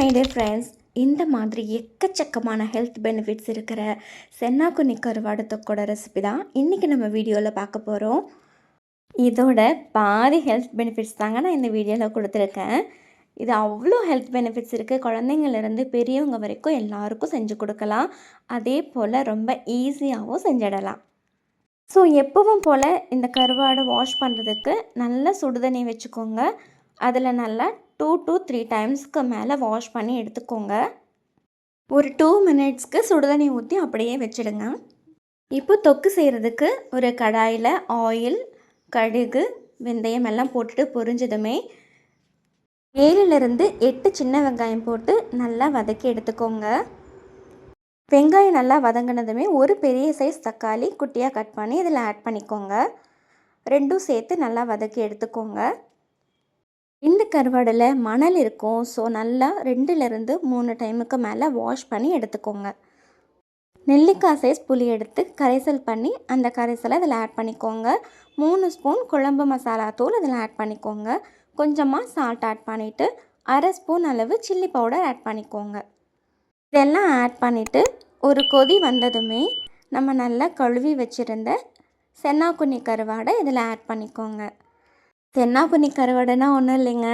Day friends இந்த மாதிரி எக்கச்சக்கமான ஹெல்த் பெனிஃபிட்ஸ் இருக்கிற சென்னாக்குனி கருவாடு தொக்கோட ரெசிபி தான் இன்றைக்கி நம்ம வீடியோவில் பார்க்க போகிறோம் இதோட பாதி ஹெல்த் பெனிஃபிட்ஸ் தாங்க நான் இந்த வீடியோவில் கொடுத்துருக்கேன். இது அவ்வளோ ஹெல்த் பெனிஃபிட்ஸ் இருக்குது குழந்தைங்கள்லேருந்து பெரியவங்க வரைக்கும் எல்லாருக்கும் செஞ்சு கொடுக்கலாம். அதே போல் ரொம்ப ஈஸியாகவும் செஞ்சிடலாம். ஸோ எப்பவும் போல் இந்த கருவாடை வாஷ் பண்ணுறதுக்கு நல்லா சுடுதண்ணி வச்சுக்கோங்க. அதில் நல்லா டூ டு த்ரீ டைம்ஸ்க்கு மேலே வாஷ் பண்ணி எடுத்துக்கோங்க. ஒரு டூ மினிட்ஸ்க்கு சுடுதண்ணி ஊற்றி அப்படியே வச்சிடுங்க. இப்போ தொக்கு செய்கிறதுக்கு ஒரு கடாயில் ஆயில் கடுகு வெந்தயம் எல்லாம் போட்டுட்டு பொரிஞ்சதுமே ஏழுலேருந்து எட்டு சின்ன வெங்காயம் போட்டு நல்லா வதக்கி எடுத்துக்கோங்க. வெங்காயம் நல்லா வதங்கினதுமே ஒரு பெரிய சைஸ் தக்காளி குட்டியாக கட் பண்ணி இதில் ஆட் பண்ணிக்கோங்க. ரெண்டும் சேர்த்து நல்லா வதக்கி எடுத்துக்கோங்க. இந்த கருவாடில் மணல் இருக்கும். ஸோ நல்லா ரெண்டுலேருந்து மூணு டைமுக்கு மேலே வாஷ் பண்ணி எடுத்துக்கோங்க. நெல்லிக்காய் சைஸ் புளி எடுத்து கரைசல் பண்ணி அந்த கரைசலை இதில் ஆட் பண்ணிக்கோங்க. மூணு ஸ்பூன் குழம்பு மசாலா தூள் இதில் ஆட் பண்ணிக்கோங்க. கொஞ்சமாக சால்ட் ஆட் பண்ணிவிட்டு அரை ஸ்பூன் அளவு சில்லி பவுடர் ஆட் பண்ணிக்கோங்க. இதெல்லாம் ஆட் பண்ணிவிட்டு ஒரு கொதி வந்ததுமே நம்ம நல்லா கழுவி வச்சுருந்த சென்னாக்குண்ணி கருவாடை இதில் ஆட் பண்ணிக்கோங்க. தென்னாப்பண்ணி கருவாடைனா ஒன்றும் இல்லைங்க.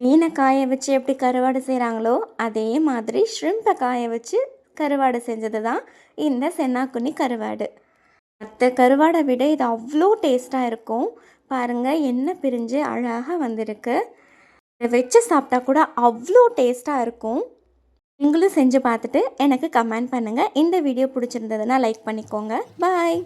மீனை காய வச்சு எப்படி கருவாடு செய்கிறாங்களோ அதே மாதிரி ஷ்ரிம்பை காய வச்சு கருவாடு செஞ்சது தான் இந்த சென்னாக்குனி கருவாடு. மற்ற கருவாடை விட இது அவ்வளோ டேஸ்ட்டாக இருக்கும். பாருங்கள் எண்ணெய் பிரிஞ்சு அழகாக வந்திருக்கு. இதை வச்சு சாப்பிட்டா கூட அவ்வளோ டேஸ்ட்டாக இருக்கும். நீங்களும் செஞ்சு பார்த்துட்டு எனக்கு கமெண்ட் பண்ணுங்கள் இந்த வீடியோ பிடிச்சிருந்ததுன்னா லைக் பண்ணிக்கோங்க. பாய்.